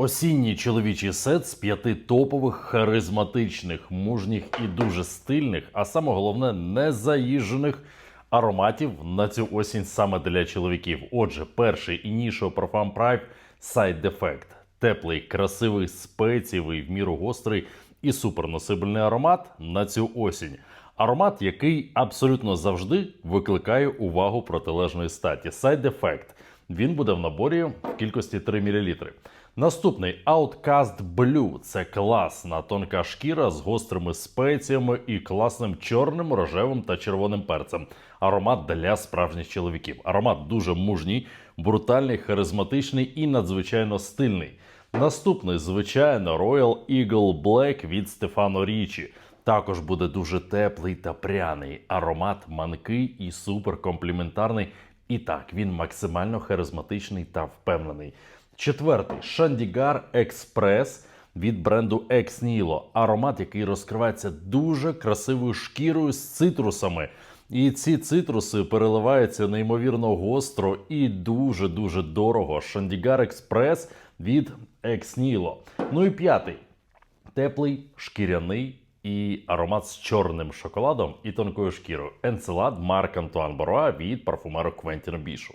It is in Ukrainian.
Осінній чоловічий сет з п'яти топових, харизматичних, мужніх і дуже стильних, а саме головне, незаїжджених ароматів на цю осінь саме для чоловіків. Отже, перший Initio Parfum Prime Side Defect. Теплий, красивий, спецієвий, в міру гострий і суперносибельний аромат на цю осінь. Аромат, який абсолютно завжди викликає увагу протилежної статі. Side Effect. Він буде в наборі в кількості 3 мл. Наступний Outcast Blue це класна тонка шкіра з гострими спеціями і класним чорним, рожевим та червоним перцем. Аромат для справжніх чоловіків. Аромат дуже мужній, брутальний, харизматичний і надзвичайно стильний. Наступний, звичайно, Royal Eagle Black від Стефано Річі. Також буде дуже теплий та пряний. Аромат манкий і суперкомпліментарний. І так, він максимально харизматичний та впевнений. Четвертий Шандігар Експрес від бренду Ex Nihilo. Аромат, який розкривається дуже красивою шкірою з цитрусами. І ці цитруси переливаються неймовірно гостро і дуже дуже дорого. Шандігар Експрес від Ex Nihilo. Ну і п'ятий теплий, шкіряний і аромат з чорним шоколадом і тонкою шкірою. Енцелад Марк Антуан Боруа від парфумеру Квентіна Бішу.